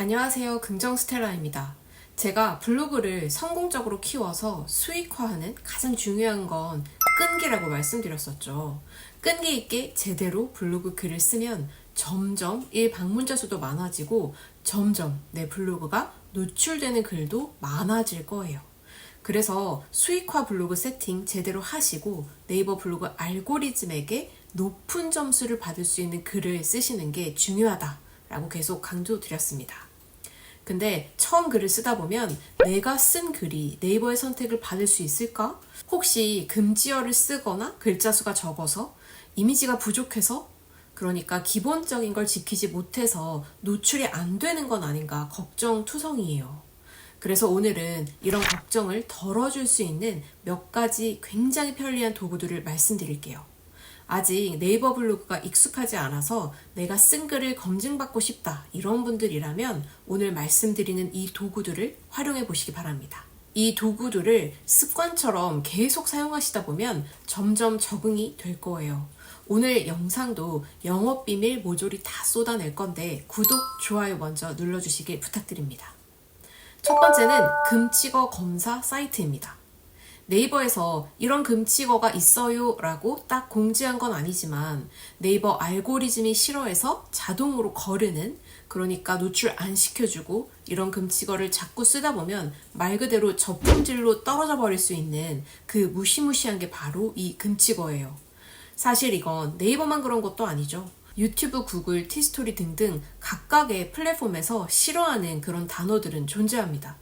안녕하세요. 긍정 스텔라입니다. 제가 블로그를 성공적으로 키워서 수익화하는 가장 중요한 건 끈기라고 말씀드렸었죠. 끈기 있게 제대로 블로그 글을 쓰면 점점 일 방문자 수도 많아지고 점점 내 블로그가 노출되는 글도 많아질 거예요. 그래서 수익화 블로그 세팅 제대로 하시고 네이버 블로그 알고리즘에게 높은 점수를 받을 수 있는 글을 쓰시는 게 중요하다라고 계속 강조드렸습니다. 근데 처음 글을 쓰다 보면 내가 쓴 글이 네이버의 선택을 받을 수 있을까? 혹시 금지어를 쓰거나 글자 수가 적어서 이미지가 부족해서 그러니까 기본적인 걸 지키지 못해서 노출이 안 되는 건 아닌가 걱정 투성이에요. 그래서 오늘은 이런 걱정을 덜어줄 수 있는 몇 가지 굉장히 편리한 도구들을 말씀드릴게요. 아직 네이버 블로그가 익숙하지 않아서 내가 쓴 글을 검증받고 싶다 이런 분들이라면 오늘 말씀드리는 이 도구들을 활용해 보시기 바랍니다. 이 도구들을 습관처럼 계속 사용하시다 보면 점점 적응이 될 거예요. 오늘 영상도 영업 비밀 모조리 다 쏟아낼 건데 구독, 좋아요 먼저 눌러주시길 부탁드립니다. 첫 번째는 금치거 검사 사이트입니다. 네이버에서 이런 금치거가 있어요 라고 딱 공지한 건 아니지만 네이버 알고리즘이 싫어해서 자동으로 거르는 그러니까 노출 안 시켜주고 이런 금치거를 자꾸 쓰다 보면 말 그대로 저품질로 떨어져 버릴 수 있는 그 무시무시한 게 바로 이 금치거예요. 사실 이건 네이버만 그런 것도 아니죠. 유튜브, 구글, 티스토리 등등 각각의 플랫폼에서 싫어하는 그런 단어들은 존재합니다.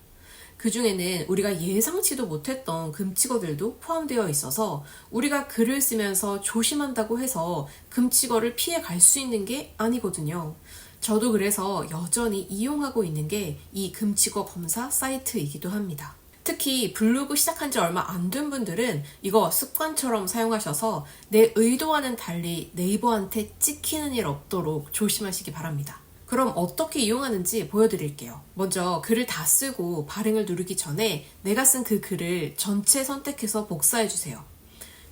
그 중에는 우리가 예상치도 못했던 금치거들도 포함되어 있어서 우리가 글을 쓰면서 조심한다고 해서 금치거를 피해 갈 수 있는 게 아니거든요. 저도 그래서 여전히 이용하고 있는 게 이 금치거 검사 사이트이기도 합니다. 특히 블로그 시작한 지 얼마 안 된 분들은 이거 습관처럼 사용하셔서 내 의도와는 달리 네이버한테 찍히는 일 없도록 조심하시기 바랍니다. 그럼 어떻게 이용하는지 보여드릴게요. 먼저 글을 다 쓰고 발행을 누르기 전에 내가 쓴 그 글을 전체 선택해서 복사해주세요.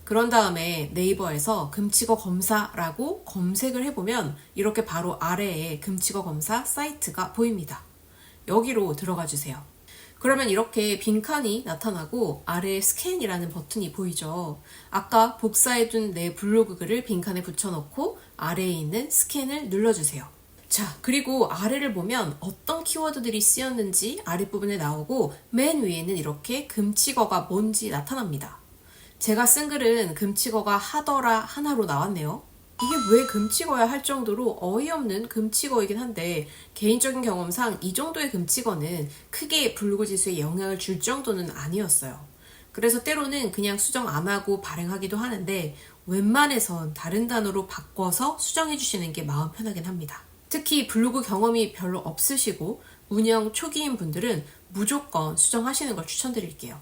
그런 다음에 네이버에서 금치거 검사라고 검색을 해보면 이렇게 바로 아래에 금치거 검사 사이트가 보입니다. 여기로 들어가 주세요. 그러면 이렇게 빈칸이 나타나고 아래에 스캔이라는 버튼이 보이죠. 아까 복사해둔 내 블로그 글을 빈칸에 붙여넣고 아래에 있는 스캔을 눌러주세요. 자, 그리고 아래를 보면 어떤 키워드들이 쓰였는지 아랫부분에 나오고 맨 위에는 이렇게 금치거가 뭔지 나타납니다. 제가 쓴 글은 금치거가 하더라 하나로 나왔네요. 이게 왜 금치거야 할 정도로 어이없는 금치거이긴 한데 개인적인 경험상 이 정도의 금치거는 크게 블로그 지수에 영향을 줄 정도는 아니었어요. 그래서 때로는 그냥 수정 안 하고 발행하기도 하는데 웬만해선 다른 단어로 바꿔서 수정해 주시는 게 마음 편하긴 합니다. 특히 블로그 경험이 별로 없으시고 운영 초기인 분들은 무조건 수정하시는 걸 추천드릴게요.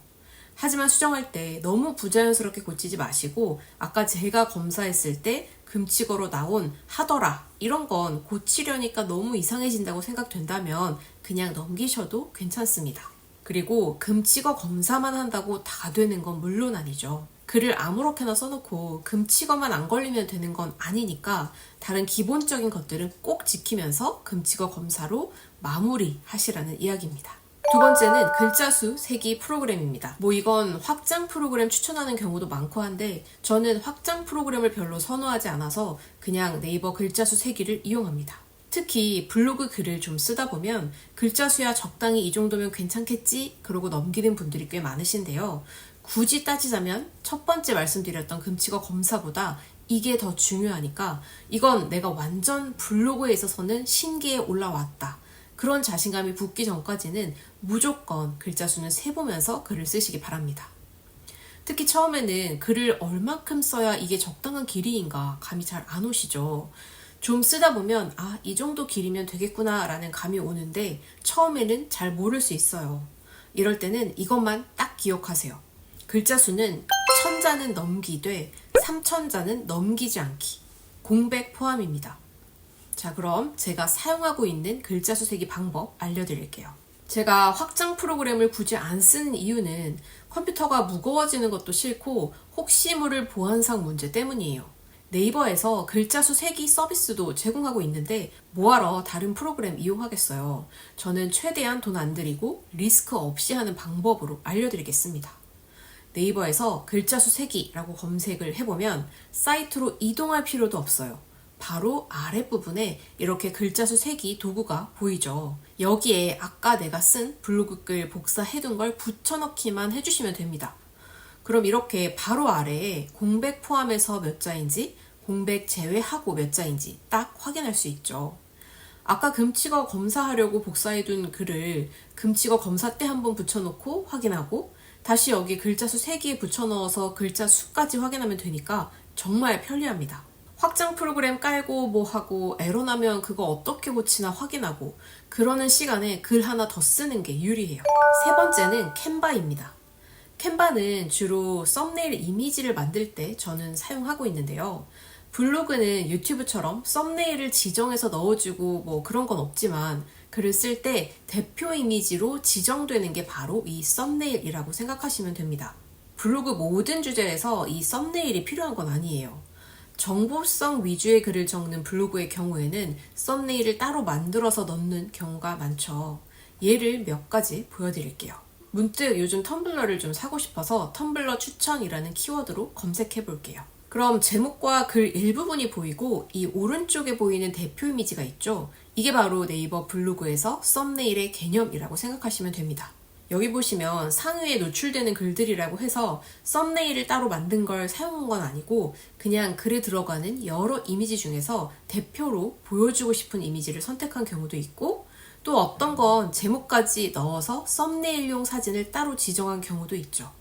하지만 수정할 때 너무 부자연스럽게 고치지 마시고 아까 제가 검사했을 때 금치거로 나온 하더라 이런 건 고치려니까 너무 이상해진다고 생각된다면 그냥 넘기셔도 괜찮습니다. 그리고 금치거 검사만 한다고 다 되는 건 물론 아니죠. 글을 아무렇게나 써놓고 금치거만 안 걸리면 되는 건 아니니까 다른 기본적인 것들은 꼭 지키면서 금치거 검사로 마무리 하시라는 이야기입니다. 두 번째는 글자 수 세기 프로그램입니다. 뭐 이건 확장 프로그램 추천하는 경우도 많고 한데 저는 확장 프로그램을 별로 선호하지 않아서 그냥 네이버 글자 수 세기를 이용합니다. 특히 블로그 글을 좀 쓰다 보면 글자 수야 적당히 이 정도면 괜찮겠지 그러고 넘기는 분들이 꽤 많으신데요. 굳이 따지자면 첫 번째 말씀드렸던 금치거 검사보다 이게 더 중요하니까 이건 내가 완전 블로그에 있어서는 신기에 올라왔다. 그런 자신감이 붙기 전까지는 무조건 글자 수는 세보면서 글을 쓰시기 바랍니다. 특히 처음에는 글을 얼만큼 써야 이게 적당한 길이인가 감이 잘 안 오시죠. 좀 쓰다 보면 아, 이 정도 길이면 되겠구나 라는 감이 오는데 처음에는 잘 모를 수 있어요. 이럴 때는 이것만 딱 기억하세요. 글자 수는 천자는 넘기되 삼천자는 넘기지 않기. 공백 포함입니다. 자, 그럼 제가 사용하고 있는 글자 수 세기 방법 알려드릴게요. 제가 확장 프로그램을 굳이 안 쓰는 이유는 컴퓨터가 무거워지는 것도 싫고 혹시 모를 보안상 문제 때문이에요. 네이버에서 글자 수 세기 서비스도 제공하고 있는데 뭐하러 다른 프로그램 이용하겠어요. 저는 최대한 돈 안 들이고 리스크 없이 하는 방법으로 알려드리겠습니다. 네이버에서 글자 수 세기라고 검색을 해보면 사이트로 이동할 필요도 없어요. 바로 아랫부분에 이렇게 글자 수 세기 도구가 보이죠. 여기에 아까 내가 쓴 블로그 글 복사해둔 걸 붙여넣기만 해주시면 됩니다. 그럼 이렇게 바로 아래에 공백 포함해서 몇 자인지, 공백 제외하고 몇 자인지 딱 확인할 수 있죠. 아까 금치거 검사하려고 복사해둔 글을 금치거 검사 때 한번 붙여놓고 확인하고 다시 여기 글자 수 3개에 붙여넣어서 글자 수까지 확인하면 되니까 정말 편리합니다. 확장 프로그램 깔고 뭐 하고 에러 나면 그거 어떻게 고치나 확인하고 그러는 시간에 글 하나 더 쓰는 게 유리해요. 세 번째는 캔바입니다. 캔바는 주로 썸네일 이미지를 만들 때 저는 사용하고 있는데요. 블로그는 유튜브처럼 썸네일을 지정해서 넣어주고 뭐 그런 건 없지만 글을 쓸 때 대표 이미지로 지정되는 게 바로 이 썸네일이라고 생각하시면 됩니다. 블로그 모든 주제에서 이 썸네일이 필요한 건 아니에요. 정보성 위주의 글을 적는 블로그의 경우에는 썸네일을 따로 만들어서 넣는 경우가 많죠. 예를 몇 가지 보여드릴게요. 문득 요즘 텀블러를 좀 사고 싶어서 텀블러 추천이라는 키워드로 검색해 볼게요. 그럼 제목과 글 일부분이 보이고 이 오른쪽에 보이는 대표 이미지가 있죠. 이게 바로 네이버 블로그에서 썸네일의 개념이라고 생각하시면 됩니다. 여기 보시면 상위에 노출되는 글들이라고 해서 썸네일을 따로 만든 걸 사용한 건 아니고 그냥 글에 들어가는 여러 이미지 중에서 대표로 보여주고 싶은 이미지를 선택한 경우도 있고 또 어떤 건 제목까지 넣어서 썸네일용 사진을 따로 지정한 경우도 있죠.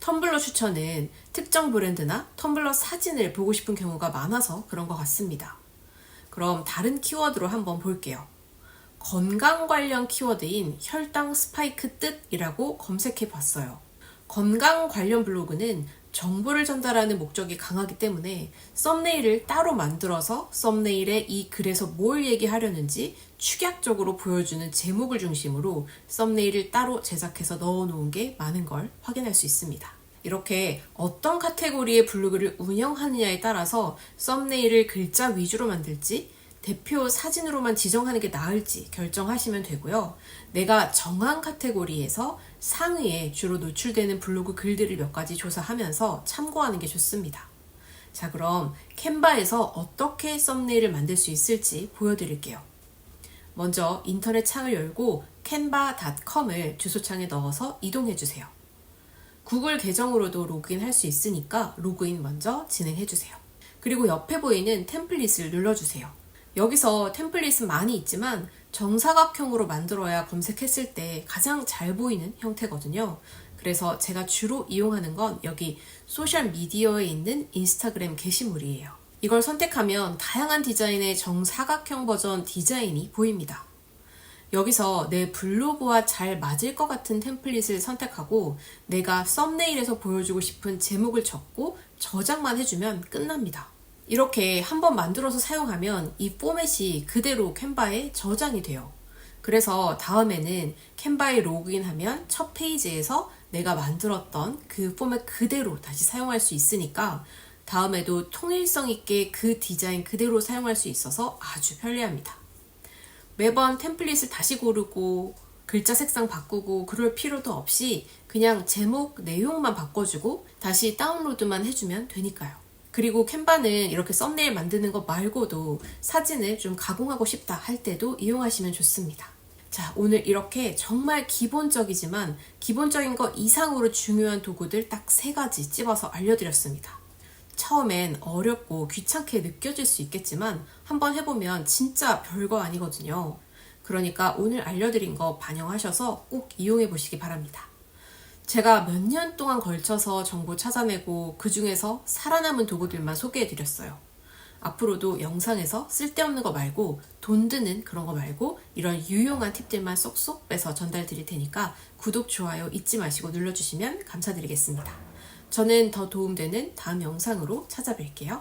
텀블러 추천은 특정 브랜드나 텀블러 사진을 보고 싶은 경우가 많아서 그런 것 같습니다. 그럼 다른 키워드로 한번 볼게요. 건강 관련 키워드인 혈당 스파이크 뜻이라고 검색해 봤어요. 건강 관련 블로그는 정보를 전달하는 목적이 강하기 때문에 썸네일을 따로 만들어서 썸네일에 이 글에서 뭘 얘기하려는지 축약적으로 보여주는 제목을 중심으로 썸네일을 따로 제작해서 넣어 놓은 게 많은 걸 확인할 수 있습니다. 이렇게 어떤 카테고리의 블로그를 운영하느냐에 따라서 썸네일을 글자 위주로 만들지 대표 사진으로만 지정하는 게 나을지 결정하시면 되고요. 내가 정한 카테고리에서 상위에 주로 노출되는 블로그 글들을 몇 가지 조사하면서 참고하는 게 좋습니다. 자, 그럼 캔바에서 어떻게 썸네일을 만들 수 있을지 보여드릴게요. 먼저 인터넷 창을 열고 canva.com을 주소창에 넣어서 이동해 주세요. 구글 계정으로도 로그인 할 수 있으니까 로그인 먼저 진행해 주세요. 그리고 옆에 보이는 템플릿을 눌러주세요. 여기서 템플릿은 많이 있지만 정사각형으로 만들어야 검색했을 때 가장 잘 보이는 형태거든요. 그래서 제가 주로 이용하는 건 여기 소셜 미디어에 있는 인스타그램 게시물이에요. 이걸 선택하면 다양한 디자인의 정사각형 버전 디자인이 보입니다. 여기서 내 블로그와 잘 맞을 것 같은 템플릿을 선택하고 내가 썸네일에서 보여주고 싶은 제목을 적고 저장만 해주면 끝납니다. 이렇게 한번 만들어서 사용하면 이 포맷이 그대로 캔바에 저장이 돼요. 그래서 다음에는 캔바에 로그인하면 첫 페이지에서 내가 만들었던 그 포맷 그대로 다시 사용할 수 있으니까 다음에도 통일성 있게 그 디자인 그대로 사용할 수 있어서 아주 편리합니다. 매번 템플릿을 다시 고르고 글자 색상 바꾸고 그럴 필요도 없이 그냥 제목 내용만 바꿔주고 다시 다운로드만 해주면 되니까요. 그리고 캔바는 이렇게 썸네일 만드는 것 말고도 사진을 좀 가공하고 싶다 할 때도 이용하시면 좋습니다. 자, 오늘 이렇게 정말 기본적이지만 기본적인 것 이상으로 중요한 도구들 딱 세 가지 찝어서 알려드렸습니다. 처음엔 어렵고 귀찮게 느껴질 수 있겠지만 한번 해보면 진짜 별거 아니거든요. 그러니까 오늘 알려드린 거 반영하셔서 꼭 이용해 보시기 바랍니다. 제가 몇 년 동안 걸쳐서 정보 찾아내고 그 중에서 살아남은 도구들만 소개해 드렸어요. 앞으로도 영상에서 쓸데없는 거 말고 돈 드는 그런 거 말고 이런 유용한 팁들만 쏙쏙 빼서 전달 드릴 테니까 구독, 좋아요 잊지 마시고 눌러주시면 감사드리겠습니다. 저는 더 도움되는 다음 영상으로 찾아뵐게요.